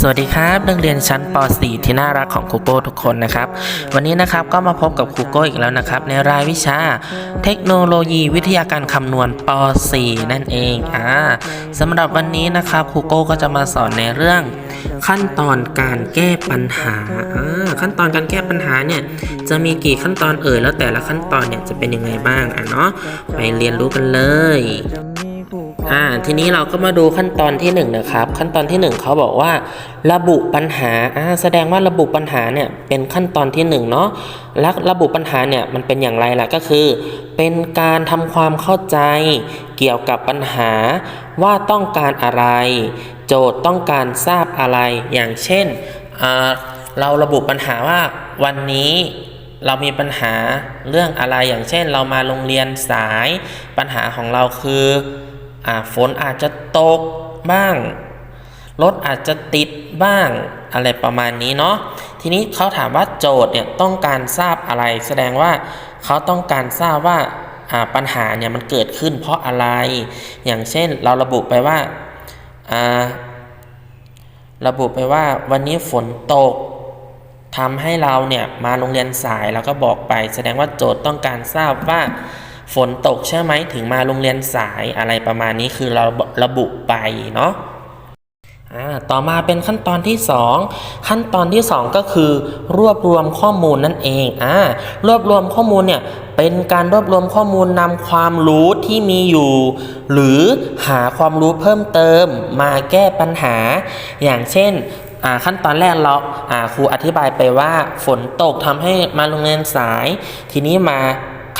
สวัสดีครับนักเรียนชั้นป .4 ที่น่ารักของครูโก้ทุกคนนะครับ วันนี้นะครับก็มาพบกับครูโก้อีกแล้วนะครับ ในรายวิชาเทคโนโลยีวิทยาการคำนวณป .4 นั่นเองอ่าสำหรับวันนี้นะครับครูโก้ก็จะมาสอนในเรื่อง ขั้นตอนการแก้ปัญหาอ่าขั้นตอนการแก้ปัญหาเนี่ยจะมีกี่ขั้นตอนเอ่ยแล้วแต่ละขั้นตอนเนี่ยจะเป็นยังไงบ้างอะเนาะไปเรียนรู้กันเลย อ่าทีนี้เราก็มาดูขั้นตอนที่1นงนะครับ ขั้นตอนที่ 1เขาบอกว่าระบุปัญหาอ่าแสดงว่าระบุปัญหาเนี่ยเป็นขั้นตอนที่1เนาะและระบุปัญหาเนี่ยมันเป็นอย่างไรล่ะก็คือ เป็นการทำความเข้าใจเกี่ยวกับปัญหาว่าต้องการอะไร โจทย์ต้องการทราบอะไรอย่างเช่นอ่าเราระบุปัญหาว่าวันนี้เรามีปัญหาเรื่องอะไรอย่างเช่น เรามาโรงเรียนสาย ปัญหาของเราคือ ฝนอาจจะตกบ้าง รถอาจจะติดบ้างอะไรประมาณนี้เนาะทีนี้เขาถามว่าโจทย์เนี่ยต้องการทราบอะไร แสดงว่าเขาต้องการทราบว่าปัญหาเนี่ยมันเกิดขึ้นเพราะอะไร อย่างเช่นเราระบุไปว่าอ่าระบุไปว่าวันนี้ฝนตกทำให้เราเนี่ยมาโรงเรียนสายแล้วก็บอกไป แสดงว่าโจทย์ต้องการทราบว่า ฝนตกใช่ไหมถึงมาโรงเรียนสายอะไรประมาณนี้คือเราระบุไปเนาะต่อมาเป็นขั้นตอนที่ 2 ขั้นตอนที่ 2 ก็คือ รวบรวมข้อมูลนั่นเองอ่ารวบรวมข้อมูลเนี่ยเป็นการรวบรวมข้อมูลนำความรู้ที่มีอยู่ หรือหาความรู้เพิ่มเติมมาแก้ปัญหา อย่างเช่นขั้นตอนแรกเราครูอธิบายไปว่าฝนตกทำให้มาโรงเรียนสาย ทีนี้มา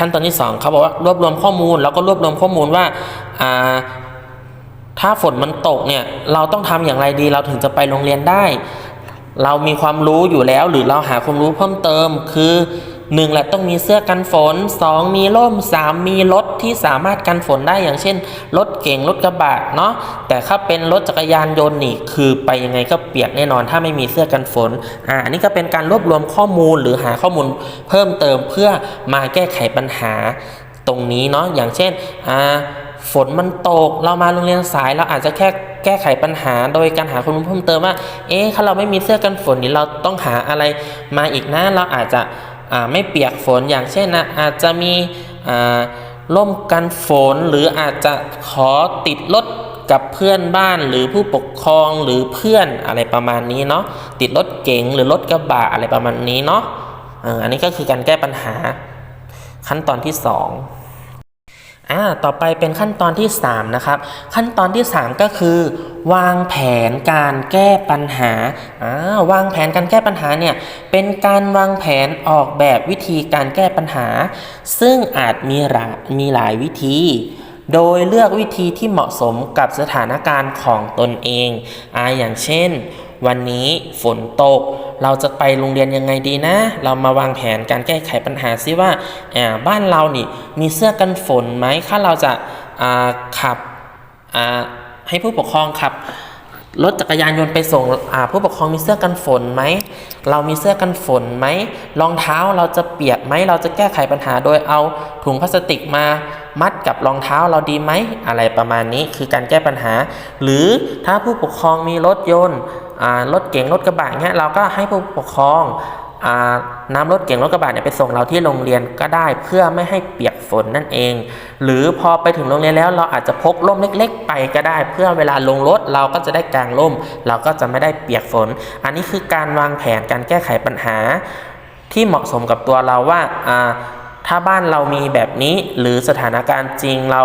ขั้นตอนที่ 2เขาบอกว่ารวบรวมข้อมูล แล้วก็รวบรวมข้อมูลว่าอ่าถ้าฝนมันตกเนี่ยเราต้องทำอย่างไรดีเราถึงจะไปโรงเรียนได้ เรามีความรู้อยู่แล้ว หรือเราหาความรู้เพิ่มเติมคือ 1แหละต้องมีเสื้อกันฝน2มีร่ม3มีรถที่สามารถกันฝนได้อย่างเช่นรถเก๋งรถกระบะเนาะแต่ถ้าเป็นรถจักรยานยนต์นี่คือไปยังไงก็เปียกแน่นอนถ้าไม่มีเสื้อกันฝนอ่าอันนี้ก็เป็นการรวบรวมข้อมูลหรือหาข้อมูลเพิ่มเติมเพื่อมาแก้ไขปัญหาตรงนี้เนาะอย่างเช่นอ่าฝนมันตกเรามาโรงเรียนสายเราอาจจะแค่แก้ไขปัญหาโดยการหาข้อมูลเพิ่มเติมว่า เอ๊ะถ้าเราไม่มีเสื้อกันฝนนี่เราต้องหาอะไรมาอีกนะเราอาจจะ ไม่เปียกฝนอย่างเช่นนะอาจจะมีร่มกันฝนหรืออาจจะขอติดรถกับเพื่อนบ้านหรือผู้ปกครองหรือเพื่อนอะไรประมาณนี้เนาะติดรถเก๋งหรือรถกระบะอะไรประมาณนี้เนาะอันนี้ก็คือการแก้ปัญหาขั้นตอนที่ส อ่าต่อไปเป็นขั้นตอนที่ 3 นะครับ ขั้นตอนที่ 3 ก็คือ วางแผนการแก้ปัญหาอ่าวางแผนการแก้ปัญหาเนี่ยเป็นการวางแผนออกแบบวิธีการแก้ปัญหา ซึ่งอาจมีหลายมีหลายวิธี โดยเลือกวิธีที่เหมาะสมกับสถานการณ์ของตนเองอ่าอย่างเช่น วันนี้ฝนตก เราจะไปโรงเรียนยังไงดีนะ เรามาวางแผนการแก้ไขปัญหาซิว่าบ้านเรานี่มีเสื้อกันฝนไหมถ้าเราจะาขับให้ผู้ปกครองขับรถจักรยานยนต์ไปส่งผู้ปกครองมีเสื้อกันฝนไหม เรามีเสื้อกันฝนไหมรองเท้าเราจะเปียกไหมเราจะแก้ไขปัญหาโดยเอาถุงพลาสติกมา มัดกับรองเท้าเราดีไหม อะไรประมาณนี้คือการแก้ปัญหา หรือถ้าผู้ปกครองมีรถยนต์รถเก๋งรถกระบะเงี้ยเราก็ให้ผู้ปกครองอ่านำรถเก๋งรถกระบะเนี่ยไปส่งเราที่โรงเรียนก็ได้เพื่อไม่ให้เปียกฝนนั่นเอง หรือพอไปถึงโรงเรียนแล้วเราอาจจะพกร่มเล็ก ๆ ไปก็ได้ เพื่อเวลาลงรถเราก็จะได้กางร่ม เราก็จะไม่ได้เปียกฝน อันนี้คือการวางแผนการแก้ไขปัญหาที่เหมาะสมกับตัวเราว่า ถ้าบ้านเรามีแบบนี้หรือสถานการณ์จริงเรา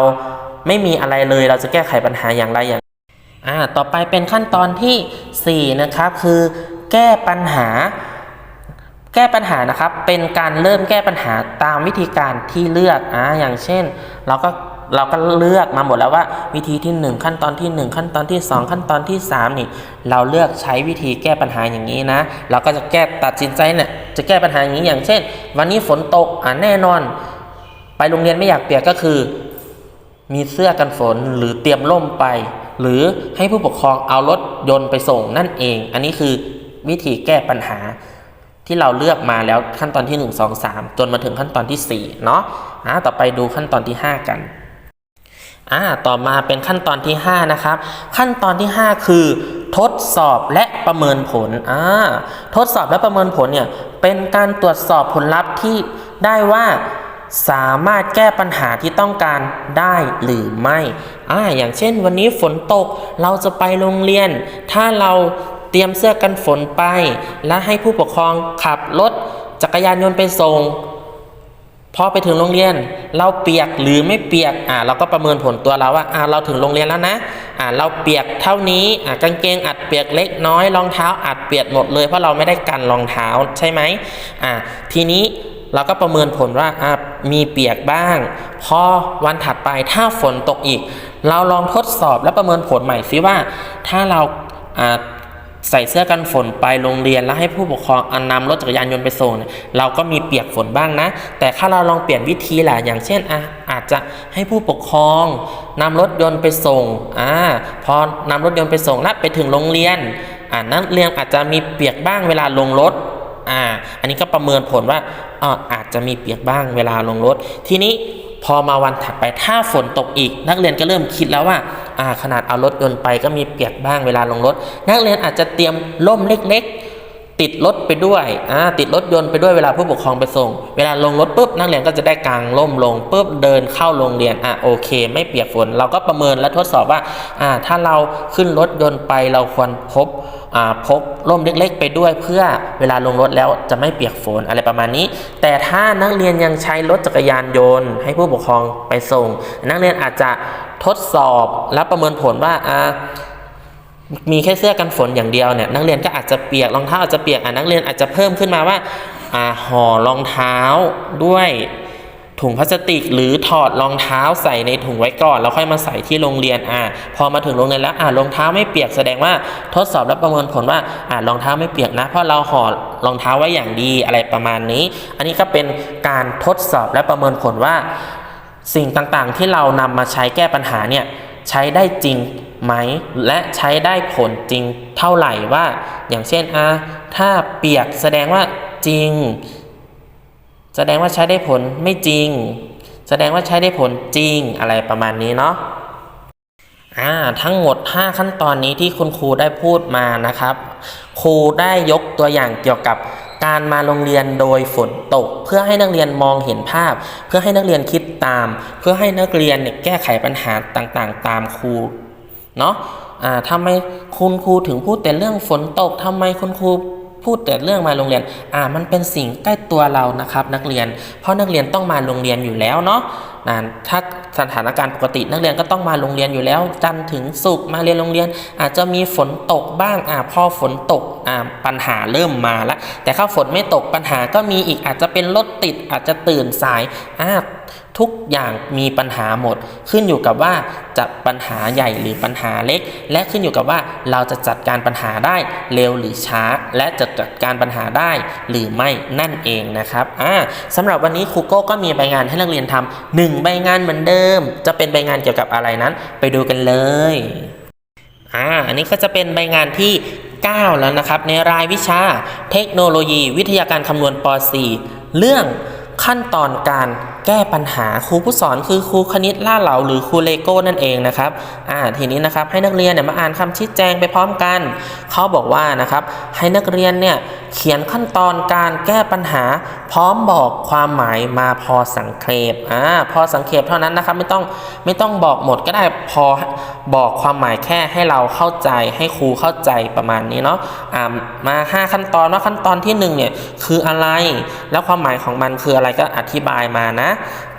ไม่มีอะไรเลยเราจะแก้ไขปัญหาอย่างไรอย่างอ่าต่อไปเป็นขั้นตอนที่ 4 นะครับ คือแก้ปัญหา แก้ปัญหานะครับ เป็นการเริ่มแก้ปัญหาตามวิธีการที่เลือกอ่าอย่างเช่น เราก็ เราก็เลือกมาหมดแล้วว่า วิธีที่ 1 ขั้นตอนที่ 1 ขั้นตอนที่ 2 ขั้นตอนที่ 3 นี่ เราเลือกใช้วิธีแก้ปัญหาอย่างนี้นะ เราก็จะแก้ตัดสินใจเนี่ยจะแก้ปัญหาอย่างนี้อย่างเช่น วันนี้ฝนตกอ่าแน่นอน ไปโรงเรียนไม่อยากเปียกก็คือ มีเสื้อกันฝนหรือเตรียมร่มไป หรือให้ผู้ปกครองเอารถยนต์ไปส่งนั่นเอง อันนี้คือวิธีแก้ปัญหาที่เราเลือกมาแล้วขั้นตอนที่ 1 2 3 จนมาถึงขั้นตอนที่4เนาะอ่าต่อไปดูขั้นตอนที่ 5 กัน อ่าต่อมาเป็นขั้นตอนที่ 5 นะครับ ขั้นตอนที่ 5 คือ ทดสอบและประเมินผลอ่าทดสอบและประเมินผลเนี่ยเป็นการตรวจสอบผลลัพธ์ที่ได้ว่าสามารถแก้ปัญหาที่ต้องการได้หรือไม่อ่าอย่างเช่น วันนี้ฝนตกเราจะไปโรงเรียน ถ้าเราเตรียมเสื้อกันฝนไป และให้ผู้ปกครองขับรถจักรยานยนต์ไปส่ง พอไปถึงโรงเรียนเราเปียกหรือไม่เปียกอ่าเราก็ประเมินผลตัวเราว่าอ่าเราถึงโรงเรียนแล้วนะอ่าเราเปียกเท่านี้อ่ากางเกงอัดเปียกเล็กน้อยรองเท้าอัดเปียกหมดเลยเพราะเราไม่ได้กันรองเท้าใช่ไหมอ่าทีนี้เราก็ประเมินผลว่าอ่ามีเปียกบ้าง พอวันถัดไปถ้าฝนตกอีก เราลองทดสอบและประเมินผลใหม่ซิว่า ถ้าเราอ่า ใส่เสื้อกันฝนไปโรงเรียนแล้วให้ผู้ปกครองอานำรถจักรยานยนต์ไปส่งเนี่ยเราก็มีเปียกฝนบ้างนะ แต่ถ้าเราลองเปลี่ยนวิธีล่ะอย่างเช่นอะอาจจะให้ผู้ปกครองนำรถยนต์ไปส่งอ่าพอนำรถยนต์ไปส่งนัดไปถึงโรงเรียนอ่านักเรียนอาจจะมีเปียกบ้างเวลาลงรถอ่าอันนี้ก็ประเมินผลว่าอ่าอาจจะมีเปียกบ้างเวลาลงรถทีนี้ พอมาวันถัดไปถ้าฝนตกอีก นักเรียนก็เริ่มคิดแล้วว่าอ่าขนาดเอารถยนต์ไปก็มีเปียกบ้างเวลาลงรถ นักเรียนอาจจะเตรียมร่มเล็กๆ ติดรถไปด้วยอ่าติดรถยนต์ไปด้วยเวลาผู้ปกครองไปส่ง เวลาลงรถปุ๊บนักเรียนก็จะได้กางร่มลงปุ๊บเดินเข้าโรงเรียนอะโอเค ไม่เปียกฝน เราก็ประเมินและทดสอบว่าอ่าถ้าเราขึ้นรถยนต์ไปเราควรพบ พกร่มเล็กๆ ไปด้วยเพื่อเวลาลงรถแล้วจะไม่เปียกฝนอะไรประมาณนี้ แต่ถ้านักเรียนยังใช้รถจักรยานยนต์ ให้ผู้ปกครองไปส่ง นักเรียนอาจจะทดสอบและประเมินผลว่าอ่ามีแค่เสื้อกันฝนอย่างเดียวเนี่ยนักเรียนก็อาจจะเปียกรองเท้าอาจจะเปียกอะนักเรียนอาจจะเพิ่มขึ้นมาว่าอ่าห่อรองเท้าด้วย ถุงพลาสติก หรือถอดรองเท้าใส่ในถุงไว้ก่อนแล้วค่อยมาใส่ที่โรงเรียนอ่าพอมาถึงโรงเรียนแล้วอ่ารองเท้าไม่เปียกแสดงว่าทดสอบและประเมินผลว่าอ่ารองเท้าไม่เปียกนะ เพราะเราห่อรองเท้าไว้อย่างดีอะไรประมาณนี้ อันนี้ก็เป็นการทดสอบและประเมินผลว่า สิ่งต่างๆ ที่เรานำมาใช้แก้ปัญหาเนี่ยใช้ได้จริงไหมและใช้ได้ผลจริงเท่าไหร่ว่า อย่างเช่นอะถ้าเปียกแสดงว่าจริง แสดงว่าใช้ได้ผลไม่จริง แสดงว่าใช้ได้ผลจริงอะไรประมาณนี้เนาะอ่าทั้งหมด 5 ขั้นตอนนี้ที่คุณครูได้พูดมานะครับ ครูได้ยกตัวอย่างเกี่ยวกับการมาโรงเรียนโดยฝนตก เพื่อให้นักเรียนมองเห็นภาพ เพื่อให้นักเรียนคิดตาม เพื่อให้นักเรียนเนี่ยแก้ไขปัญหาต่างๆ ตามครูเนาะอ่าทำไมคุณครูถึงพูดแต่เรื่องฝนตกทำไมคุณครู พูดแต่เรื่องมาโรงเรียน อ่า มันเป็นสิ่งใกล้ตัวเรานะครับ นักเรียน เพราะนักเรียนต้องมาโรงเรียนอยู่แล้วเนาะ นะถ้าสถานการณ์ปกตินักเรียนก็ต้องมาโรงเรียนอยู่แล้ว จันถึงศุกมาเรียนโรงเรียน อาจจะมีฝนตกบ้างอ่าพอฝนตกอ่าปัญหาเริ่มมาล้วแต่ถ้าฝนไม่ตกปัญหาก็มีอีกอาจจะเป็นรถติดอาจจะตื่นสายอ่าทุกอย่างมีปัญหาหมด ขึ้นอยู่กับว่าจะปัญหาใหญ่หรือปัญหาเล็ก และขึ้นอยู่กับว่าเราจะจัดการปัญหาได้เร็วหรือช้า และจะจัดการปัญหาได้หรือไม่นั่นเองนะครับอ่าสำหรับวันนี้ครูโก้ก็มีใบงานให้นักเรียนทำหนึ่งใบงานเหมือนเดิม จะเป็นใบงานเกี่ยวกับอะไรนั้น ไปดูกันเลยอ่าอันนี้ก็จะเป็นใบงานที่ 9 แล้วนะครับ ในรายวิชาเทคโนโลยี วิทยาการคำนวณป .4 เรื่องขั้นตอนการแก้ปัญหาครูผู้สอนคือครูคณิตล่าเหลาหรือครูเลโก้นั่นเองนะครับอ่าทีนี้นะครับให้นักเรียนเนี่ยมาอ่านคำชี้แจงไปพร้อมกัน เขาบอกว่านะครับให้นักเรียนเนี่ย เขียนขั้นตอนการแก้ปัญหา พร้อมบอกความหมายมาพอสังเขปอ่าพอสังเขปเท่านั้นนะครับไม่ต้องไม่ต้องบอกหมดก็ได้พอบอกความหมายแค่ให้เราเข้าใจให้ครูเข้าใจประมาณนี้เนาะอ่ามา 5 ขั้นตอนว่าขั้นตอนที่1เนี่ยคืออะไร แล้วความหมายของมันคืออะไรก็อธิบายมานะ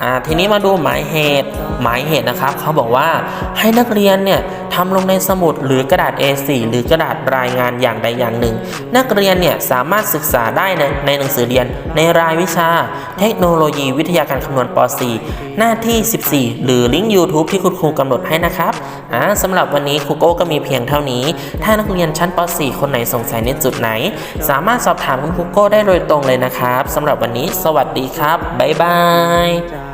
อ่าทีนี้มาดูหมายเหตุหมายเหตุนะครับเขาบอกว่าให้นักเรียนเนี่ย ทำลงในสมุดหรือกระดาษ A4 หรือกระดาษรายงานอย่างใดอย่างหนึ่ง นักเรียนเนี่ยสามารถศึกษาได้ในในหนังสือเรียนในรายวิชา เทคโนโลยีวิทยาการคำนวณป .4 หน้าที่ 14 หรือลิงก์ YouTube ที่คุณครูกำหนดให้นะครับอ่าสำหรับวันนี้ครูโก้ก็มีเพียงเท่านี้ ถ้านักเรียนชั้นป .4 คนไหนสงสัยในจุดไหน สามารถสอบถามคุณครูโก้ได้โดยตรงเลยนะครับสำหรับวันนี้ สวัสดีครับบ๊ายบาย